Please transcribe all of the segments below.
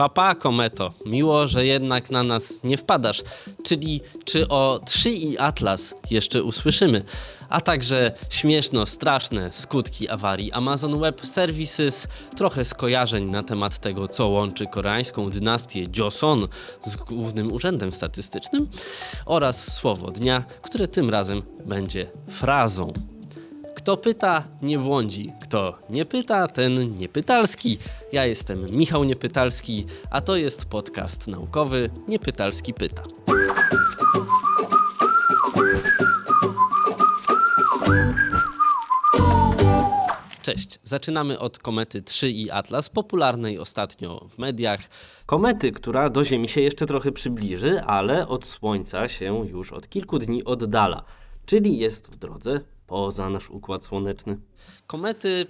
Papa, kometo, miło, że jednak na nas nie wpadasz. Czyli czy o 3 i Atlas jeszcze usłyszymy, a także śmieszno straszne skutki awarii Amazon Web Services, trochę skojarzeń na temat tego, co łączy koreańską dynastię Joseon z głównym urzędem statystycznym oraz słowo dnia, które tym razem będzie frazą. Kto pyta, nie błądzi. Kto nie pyta, ten niepytalski. Ja jestem Michał Niepytalski, a to jest podcast naukowy Niepytalski Pyta. Cześć. Zaczynamy od komety 3 i Atlas, popularnej ostatnio w mediach. Komety, która do Ziemi się jeszcze trochę przybliży, ale od Słońca się już od kilku dni oddala, czyli jest w drodze poza nasz układ słoneczny. Komety,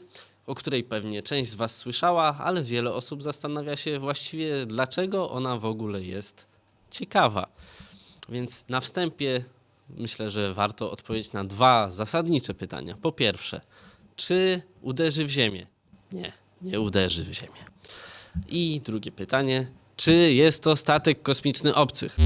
o której pewnie część z Was słyszała, ale wiele osób zastanawia się właściwie, dlaczego ona w ogóle jest ciekawa. Więc na wstępie myślę, że warto odpowiedzieć na dwa zasadnicze pytania. Po pierwsze, czy uderzy w Ziemię? Nie, nie uderzy w Ziemię. I drugie pytanie, czy jest to statek kosmiczny obcych?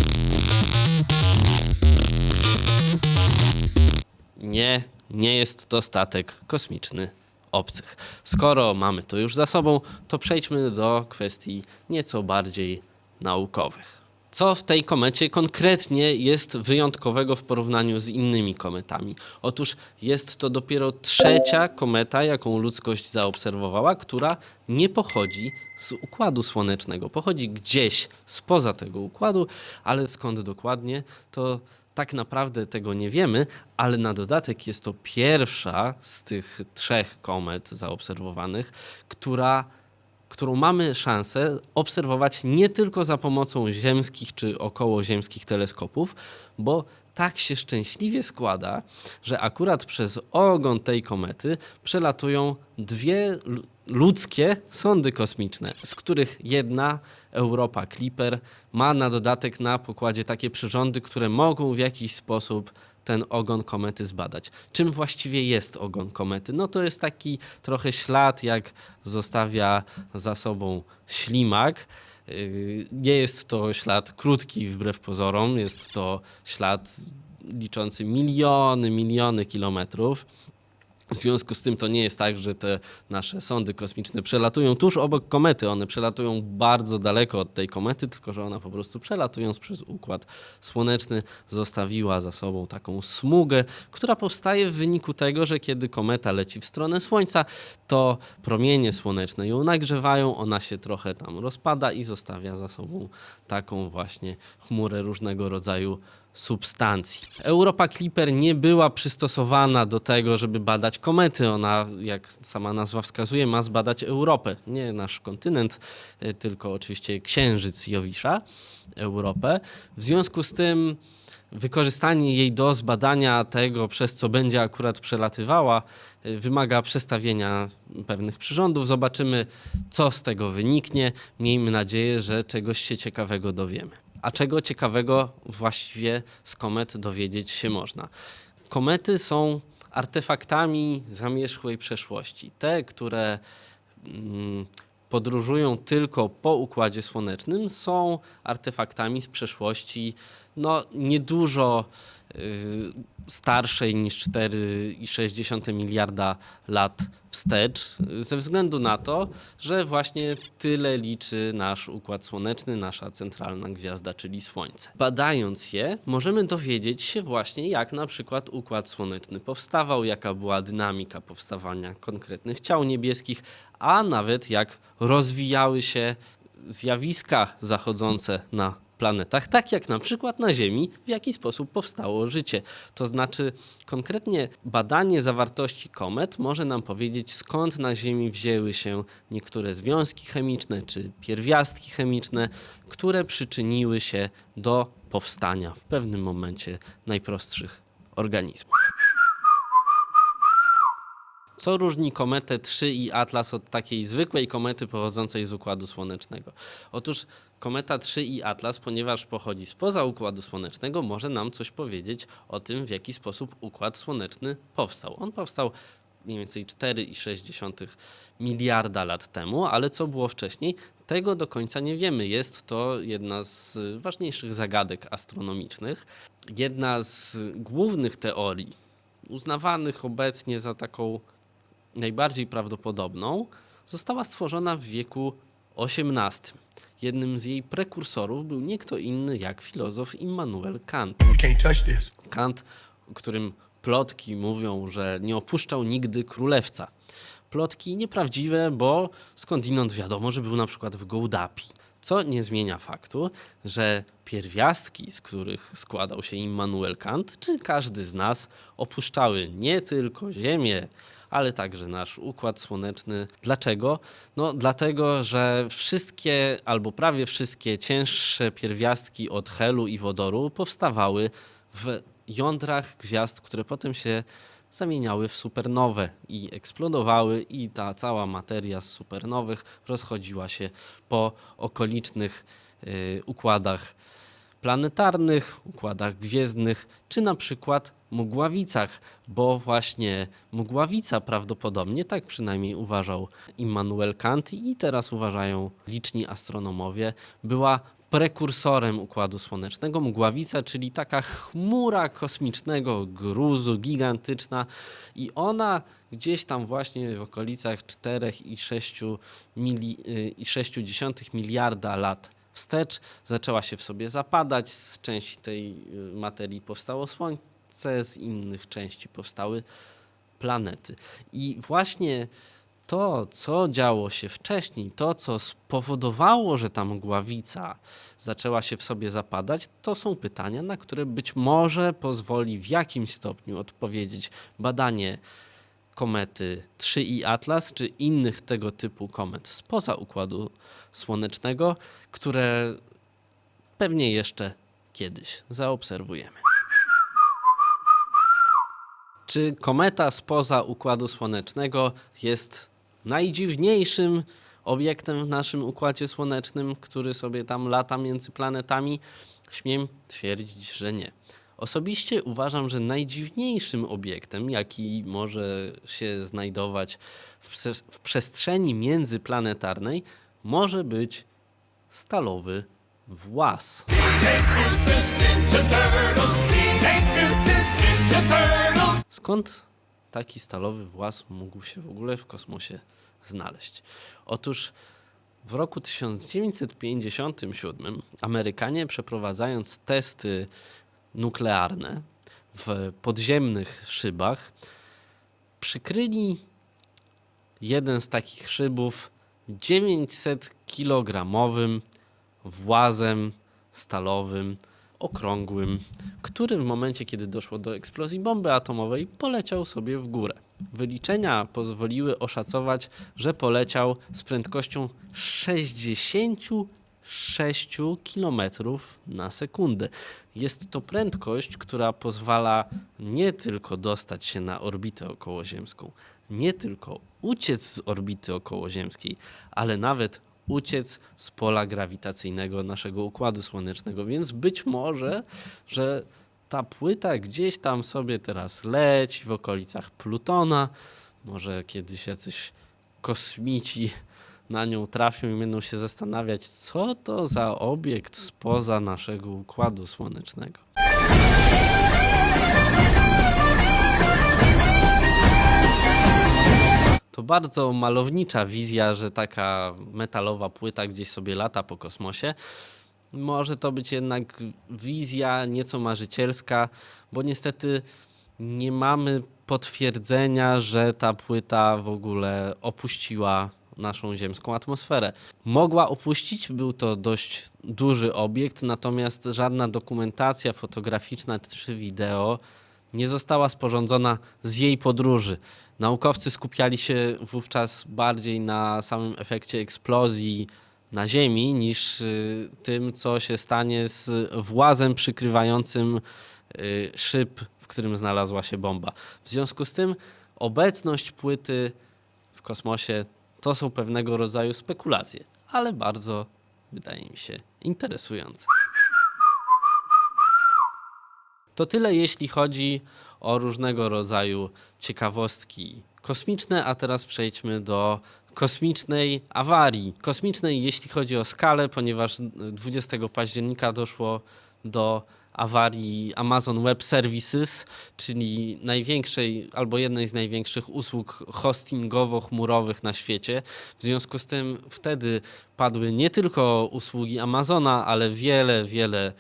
Nie, nie jest to statek kosmiczny obcych. Skoro mamy to już za sobą, to przejdźmy do kwestii nieco bardziej naukowych. Co w tej komecie konkretnie jest wyjątkowego w porównaniu z innymi kometami? Otóż jest to dopiero trzecia kometa, jaką ludzkość zaobserwowała, która nie pochodzi z układu słonecznego. Pochodzi gdzieś spoza tego układu, ale skąd dokładnie, to tak naprawdę tego nie wiemy, ale na dodatek jest to pierwsza z tych trzech komet zaobserwowanych, która którą mamy szansę obserwować nie tylko za pomocą ziemskich czy okołoziemskich teleskopów, bo tak się szczęśliwie składa, że akurat przez ogon tej komety przelatują dwie ludzkie sondy kosmiczne, z których jedna, Europa Clipper, ma na dodatek na pokładzie takie przyrządy, które mogą w jakiś sposób ten ogon komety zbadać. Czym właściwie jest ogon komety? No to jest taki trochę ślad, jak zostawia za sobą ślimak. Yy, Nie jest to ślad krótki wbrew pozorom, jest to ślad liczący miliony, miliony kilometrów. W związku z tym to nie jest tak, że te nasze sondy kosmiczne przelatują tuż obok komety. One przelatują bardzo daleko od tej komety, tylko że ona po prostu przelatując przez układ słoneczny zostawiła za sobą taką smugę, która powstaje w wyniku tego, że kiedy kometa leci w stronę Słońca, to promienie słoneczne ją nagrzewają, ona się trochę tam rozpada i zostawia za sobą taką właśnie chmurę różnego rodzaju substancji. Europa Clipper nie była przystosowana do tego, żeby badać komety. Ona, jak sama nazwa wskazuje, ma zbadać Europę. Nie nasz kontynent, y, tylko oczywiście księżyc Jowisza, Europę. W związku z tym wykorzystanie jej do zbadania tego, przez co będzie akurat przelatywała, y, wymaga przestawienia pewnych przyrządów. Zobaczymy, co z tego wyniknie. Miejmy nadzieję, że czegoś się ciekawego dowiemy. A czego ciekawego właściwie z komet dowiedzieć się można? Komety są artefaktami zamierzchłej przeszłości. Te, które mm, podróżują tylko po układzie słonecznym, są artefaktami z przeszłości no, niedużo y, starszej niż 4,6 miliarda lat wstecz, ze względu na to, że właśnie tyle liczy nasz układ słoneczny, nasza centralna gwiazda, czyli Słońce. Badając je, możemy dowiedzieć się właśnie, jak na przykład układ słoneczny powstawał, jaka była dynamika powstawania konkretnych ciał niebieskich, a nawet jak rozwijały się zjawiska zachodzące na planetach, tak jak na przykład na Ziemi, w jaki sposób powstało życie. To znaczy, konkretnie badanie zawartości komet może nam powiedzieć, skąd na Ziemi wzięły się niektóre związki chemiczne czy pierwiastki chemiczne, które przyczyniły się do powstania w pewnym momencie najprostszych organizmów. Co różni kometę 3 i Atlas od takiej zwykłej komety pochodzącej z Układu Słonecznego? Otóż kometa 3 i Atlas, ponieważ pochodzi spoza Układu Słonecznego, może nam coś powiedzieć o tym, w jaki sposób Układ Słoneczny powstał. On powstał mniej więcej 4,6 miliarda lat temu, ale co było wcześniej, tego do końca nie wiemy. Jest to jedna z ważniejszych zagadek astronomicznych. Jedna z głównych teorii, uznawanych obecnie za taką najbardziej prawdopodobną, została stworzona w wieku XVIII. Jednym z jej prekursorów był nie kto inny jak filozof Immanuel Kant. Kant, o którym plotki mówią, że nie opuszczał nigdy królewca. Plotki nieprawdziwe, bo skądinąd wiadomo, że był na przykład w Gołdapi. Co nie zmienia faktu, że pierwiastki, z których składał się Immanuel Kant, czy każdy z nas, opuszczały nie tylko Ziemię, ale także nasz układ słoneczny. Dlaczego? No dlatego, że wszystkie albo prawie wszystkie cięższe pierwiastki od helu i wodoru powstawały w jądrach gwiazd, które potem się zamieniały w supernowe i eksplodowały i ta cała materia z supernowych rozchodziła się po okolicznych y, układach planetarnych, układach gwiezdnych, czy na przykład mgławicach, bo właśnie mgławica prawdopodobnie, tak przynajmniej uważał Immanuel Kant i teraz uważają liczni astronomowie, była prekursorem Układu Słonecznego. Mgławica, czyli taka chmura kosmicznego gruzu, gigantyczna i ona gdzieś tam właśnie w okolicach 4,6 mili, y, i 0,6 miliarda lat wstecz, zaczęła się w sobie zapadać. Z części tej y, materii powstało Słońce, z innych części powstały planety. I właśnie to, co działo się wcześniej, to, co spowodowało, że ta mgławica zaczęła się w sobie zapadać, to są pytania, na które być może pozwoli w jakimś stopniu odpowiedzieć badanie komety 3i Atlas, czy innych tego typu komet spoza Układu Słonecznego, które pewnie jeszcze kiedyś zaobserwujemy. Czy kometa spoza Układu Słonecznego jest najdziwniejszym obiektem w naszym Układzie Słonecznym, który sobie tam lata między planetami? Śmiem twierdzić, że nie. Osobiście uważam, że najdziwniejszym obiektem, jaki może się znajdować w, prze- w przestrzeni międzyplanetarnej, może być stalowy włas. Skąd taki stalowy włas mógł się w ogóle w kosmosie znaleźć? Otóż w roku 1957 Amerykanie przeprowadzając testy nuklearne w podziemnych szybach przykryli jeden z takich szybów 900-kilogramowym włazem stalowym, okrągłym, który w momencie, kiedy doszło do eksplozji bomby atomowej, poleciał sobie w górę. Wyliczenia pozwoliły oszacować, że poleciał z prędkością 66 km na sekundę. Jest to prędkość, która pozwala nie tylko dostać się na orbitę okołoziemską, nie tylko uciec z orbity okołoziemskiej, ale nawet uciec z pola grawitacyjnego naszego układu słonecznego. Więc być może, że ta płyta gdzieś tam sobie teraz leci w okolicach Plutona. Może kiedyś jacyś kosmici na nią trafią i będą się zastanawiać, co to za obiekt spoza naszego układu słonecznego. Bardzo malownicza wizja, że taka metalowa płyta gdzieś sobie lata po kosmosie. Może to być jednak wizja nieco marzycielska, bo niestety nie mamy potwierdzenia, że ta płyta w ogóle opuściła naszą ziemską atmosferę. Mogła opuścić, był to dość duży obiekt, natomiast żadna dokumentacja fotograficzna czy wideo nie została sporządzona z jej podróży. Naukowcy skupiali się wówczas bardziej na samym efekcie eksplozji na Ziemi niż y, tym, co się stanie z włazem przykrywającym y, szyb, w którym znalazła się bomba. W związku z tym obecność płyty w kosmosie to są pewnego rodzaju spekulacje, ale bardzo, wydaje mi się, interesujące. To tyle, jeśli chodzi o różnego rodzaju ciekawostki kosmiczne, a teraz przejdźmy do kosmicznej awarii. Kosmicznej, jeśli chodzi o skalę, ponieważ 20 października doszło do awarii Amazon Web Services, czyli największej albo jednej z największych usług hostingowo-chmurowych na świecie. W związku z tym wtedy padły nie tylko usługi Amazona, ale wiele, wiele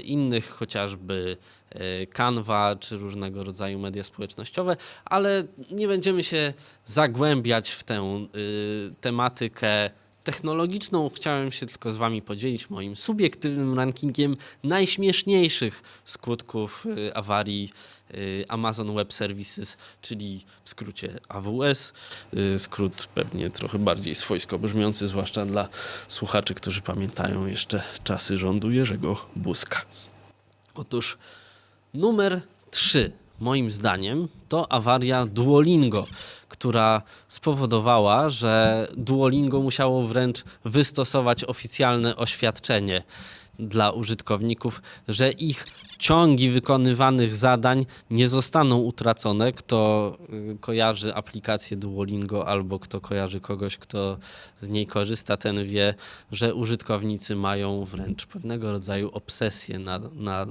innych, chociażby e, Canva czy różnego rodzaju media społecznościowe, ale nie będziemy się zagłębiać w tę y, tematykę technologiczną. Chciałem się tylko z Wami podzielić moim subiektywnym rankingiem najśmieszniejszych skutków y, awarii y, Amazon Web Services, czyli w skrócie AWS. Y, Skrót pewnie trochę bardziej swojsko brzmiący, zwłaszcza dla słuchaczy, którzy pamiętają jeszcze czasy rządu Jerzego Buzka. Otóż numer 3, moim zdaniem, to awaria Duolingo, która spowodowała, że Duolingo musiało wręcz wystosować oficjalne oświadczenie dla użytkowników, że ich ciągi wykonywanych zadań nie zostaną utracone. Kto y, kojarzy aplikację Duolingo albo kto kojarzy kogoś, kto z niej korzysta, ten wie, że użytkownicy mają wręcz pewnego rodzaju obsesję na, na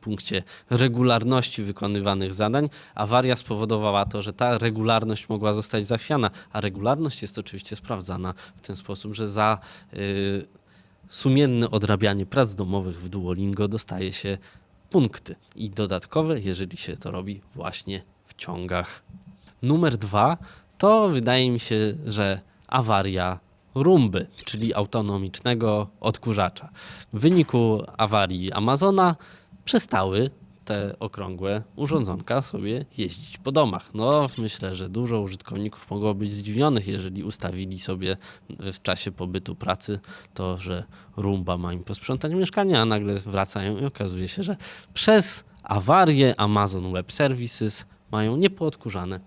punkcie regularności wykonywanych zadań. Awaria spowodowała to, że ta regularność mogła zostać zachwiana, a regularność jest oczywiście sprawdzana w ten sposób, że za y, sumienne odrabianie prac domowych w Duolingo dostaje się punkty i dodatkowe, jeżeli się to robi właśnie w ciągach. Numer dwa to wydaje mi się, że awaria Rumby, czyli autonomicznego odkurzacza. W wyniku awarii Amazona przestały te okrągłe urządzonka sobie jeździć po domach. No, myślę, że dużo użytkowników mogło być zdziwionych, jeżeli ustawili sobie w czasie pobytu pracy to, że Rumba ma im posprzątać mieszkanie, a nagle wracają i okazuje się, że przez awarię Amazon Web Services mają niepoodkurzane.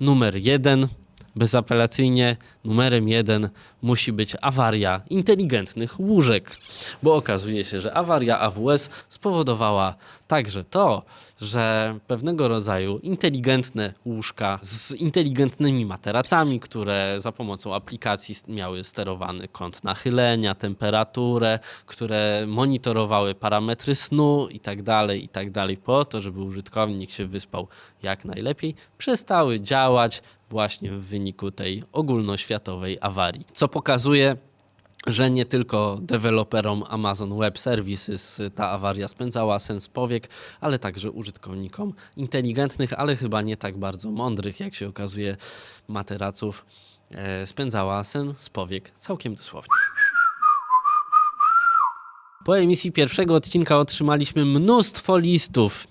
Numer jeden bezapelacyjnie numerem jeden musi być awaria inteligentnych łóżek, bo okazuje się, że awaria AWS spowodowała także to, że pewnego rodzaju inteligentne łóżka z inteligentnymi materacami, które za pomocą aplikacji miały sterowany kąt nachylenia, temperaturę, które monitorowały parametry snu i tak tak dalej, po to, żeby użytkownik się wyspał jak najlepiej, przestały działać właśnie w wyniku tej ogólnoświatowej awarii. Co pokazuje, że nie tylko deweloperom Amazon Web Services ta awaria spędzała sens powiek, ale także użytkownikom inteligentnych, ale chyba nie tak bardzo mądrych, jak się okazuje, materaców e, spędzała sens powiek całkiem dosłownie. Po emisji pierwszego odcinka otrzymaliśmy mnóstwo listów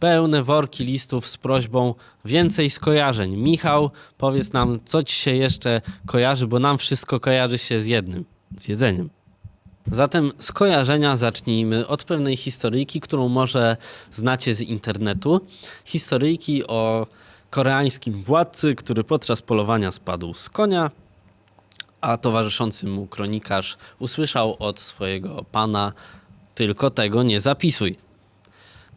pełne worki listów z prośbą więcej skojarzeń. Michał, powiedz nam, co ci się jeszcze kojarzy, bo nam wszystko kojarzy się z jednym z jedzeniem. Zatem skojarzenia zacznijmy od pewnej historyjki, którą może znacie z internetu. Historyjki o koreańskim władcy, który podczas polowania spadł z konia, a towarzyszący mu kronikarz usłyszał od swojego pana: Tylko tego nie zapisuj.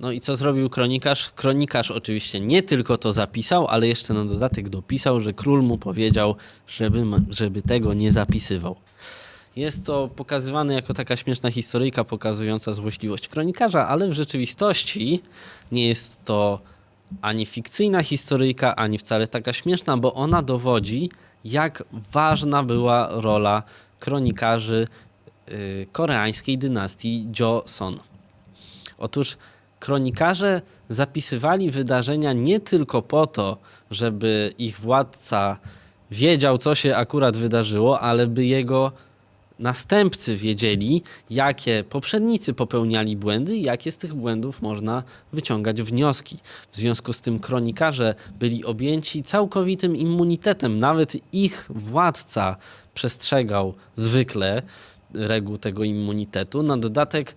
No i co zrobił kronikarz? Kronikarz oczywiście nie tylko to zapisał, ale jeszcze na dodatek dopisał, że król mu powiedział, żeby, żeby tego nie zapisywał. Jest to pokazywane jako taka śmieszna historyjka pokazująca złośliwość kronikarza, ale w rzeczywistości nie jest to ani fikcyjna historyjka, ani wcale taka śmieszna, bo ona dowodzi, jak ważna była rola kronikarzy yy, koreańskiej dynastii Joseon. Otóż kronikarze zapisywali wydarzenia nie tylko po to, żeby ich władca wiedział, co się akurat wydarzyło, ale by jego następcy wiedzieli, jakie poprzednicy popełniali błędy i jakie z tych błędów można wyciągać wnioski. W związku z tym kronikarze byli objęci całkowitym immunitetem. Nawet ich władca przestrzegał zwykle reguł tego immunitetu. Na dodatek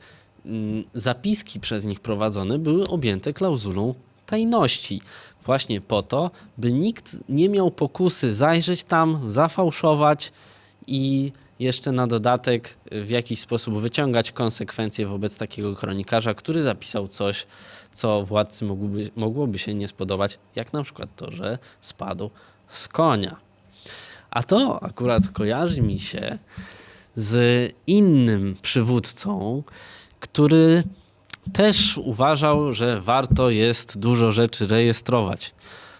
zapiski przez nich prowadzone były objęte klauzulą tajności. Właśnie po to, by nikt nie miał pokusy zajrzeć tam, zafałszować i jeszcze na dodatek w jakiś sposób wyciągać konsekwencje wobec takiego kronikarza, który zapisał coś, co władcy mogłoby, mogłoby się nie spodobać, jak na przykład to, że spadł z konia. A to akurat kojarzy mi się z innym przywódcą, który też uważał, że warto jest dużo rzeczy rejestrować.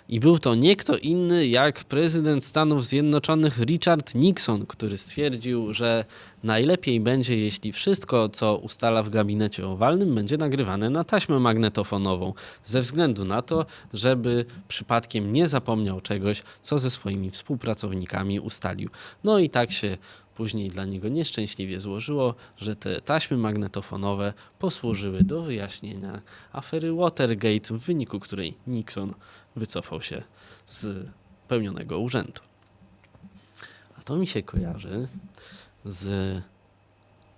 I był to nie kto inny jak prezydent Stanów Zjednoczonych Richard Nixon, który stwierdził, że najlepiej będzie, jeśli wszystko, co ustala w gabinecie owalnym, będzie nagrywane na taśmę magnetofonową, ze względu na to, żeby przypadkiem nie zapomniał czegoś, co ze swoimi współpracownikami ustalił. No i tak się później dla niego nieszczęśliwie złożyło, że te taśmy magnetofonowe posłużyły do wyjaśnienia afery Watergate, w wyniku której Nixon wycofał się z pełnionego urzędu. A to mi się kojarzy z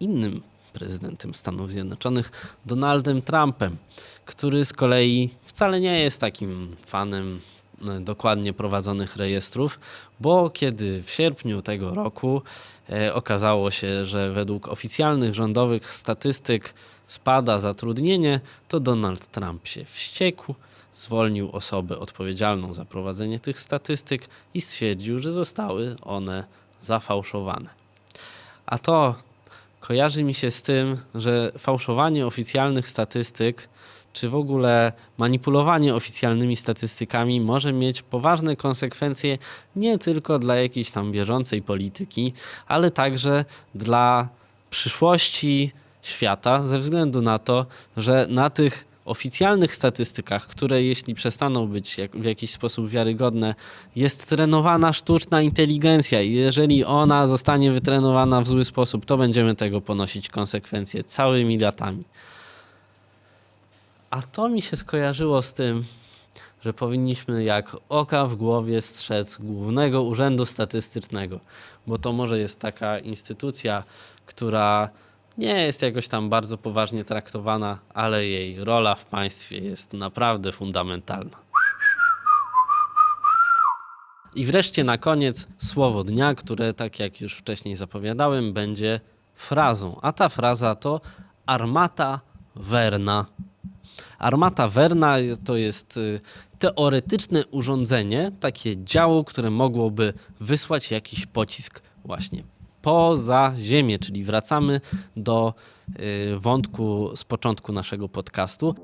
innym prezydentem Stanów Zjednoczonych, Donaldem Trumpem, który z kolei wcale nie jest takim fanem dokładnie prowadzonych rejestrów, bo kiedy w sierpniu tego roku e, okazało się, że według oficjalnych rządowych statystyk spada zatrudnienie, to Donald Trump się wściekł, zwolnił osobę odpowiedzialną za prowadzenie tych statystyk i stwierdził, że zostały one zafałszowane. A to kojarzy mi się z tym, że fałszowanie oficjalnych statystyk, czy w ogóle manipulowanie oficjalnymi statystykami może mieć poważne konsekwencje nie tylko dla jakiejś tam bieżącej polityki, ale także dla przyszłości świata, ze względu na to, że na tych oficjalnych statystykach, które jeśli przestaną być w jakiś sposób wiarygodne, jest trenowana sztuczna inteligencja i jeżeli ona zostanie wytrenowana w zły sposób, to będziemy tego ponosić konsekwencje całymi latami. A to mi się skojarzyło z tym, że powinniśmy jak oka w głowie strzec Głównego Urzędu Statystycznego, bo to może jest taka instytucja, która nie jest jakoś tam bardzo poważnie traktowana, ale jej rola w państwie jest naprawdę fundamentalna. I wreszcie na koniec słowo dnia, które, tak jak już wcześniej zapowiadałem, będzie frazą. A ta fraza to armata verna. Armata jest- to jest y, teoretyczne urządzenie, takie działo, które mogłoby wysłać jakiś pocisk właśnie poza Ziemię, czyli wracamy do y, wątku z początku naszego podcastu.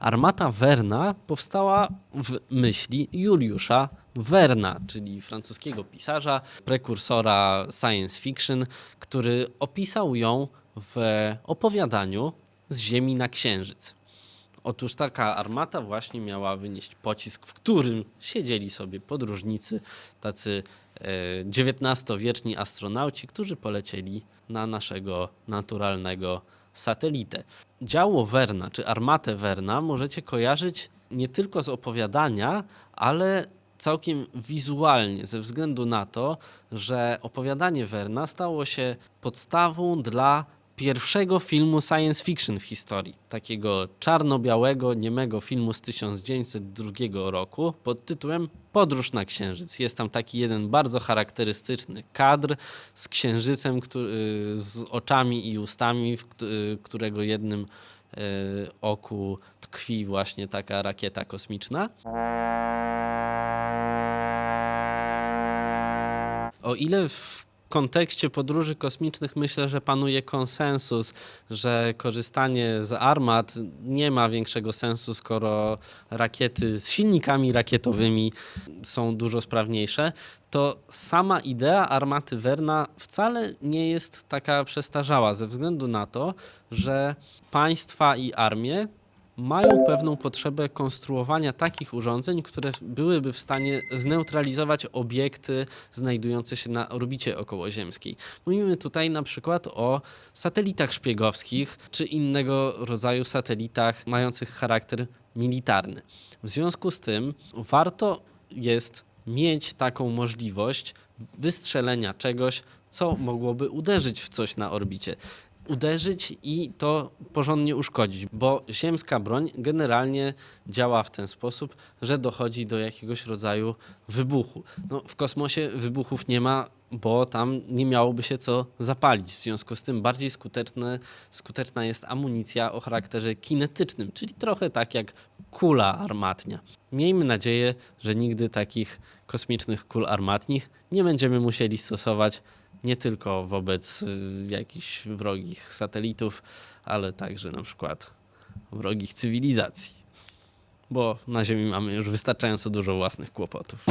Armata Werna powstała w myśli Juliusza Werna, czyli francuskiego pisarza, prekursora science fiction, który opisał ją w opowiadaniu z Ziemi na Księżyc. Otóż taka armata właśnie miała wynieść pocisk, w którym siedzieli sobie podróżnicy, tacy e, XIX-wieczni astronauci, którzy polecieli na naszego naturalnego satelitę. Działo Werna, czy armatę Werna możecie kojarzyć nie tylko z opowiadania, ale całkiem wizualnie, ze względu na to, że opowiadanie Werna stało się podstawą dla pierwszego filmu science fiction w historii. Takiego czarno-białego, niemego filmu z 1902 roku pod tytułem Podróż na Księżyc. Jest tam taki jeden bardzo charakterystyczny kadr z księżycem, któ- y, z oczami i ustami, w kt- którego jednym y, oku tkwi właśnie taka rakieta kosmiczna. O ile w kontekście podróży kosmicznych myślę, że panuje konsensus, że korzystanie z armat nie ma większego sensu, skoro rakiety z silnikami rakietowymi są dużo sprawniejsze, to sama idea armaty Werna wcale nie jest taka przestarzała, ze względu na to, że państwa i armie mają pewną potrzebę konstruowania takich urządzeń, które byłyby w stanie zneutralizować obiekty znajdujące się na orbicie okołoziemskiej. Mówimy tutaj na przykład o satelitach szpiegowskich czy innego rodzaju satelitach mających charakter militarny. W związku z tym warto jest mieć taką możliwość wystrzelenia czegoś, co mogłoby uderzyć w coś na orbicie. Uderzyć i to porządnie uszkodzić, bo ziemska broń generalnie działa w ten sposób, że dochodzi do jakiegoś rodzaju wybuchu. No, w kosmosie wybuchów nie ma, bo tam nie miałoby się co zapalić. W związku z tym bardziej skuteczne, skuteczna jest amunicja o charakterze kinetycznym, czyli trochę tak jak kula armatnia. Miejmy nadzieję, że nigdy takich kosmicznych kul armatnich nie będziemy musieli stosować nie tylko wobec y, jakichś wrogich satelitów, ale także na przykład wrogich cywilizacji, bo na Ziemi mamy już wystarczająco dużo własnych kłopotów.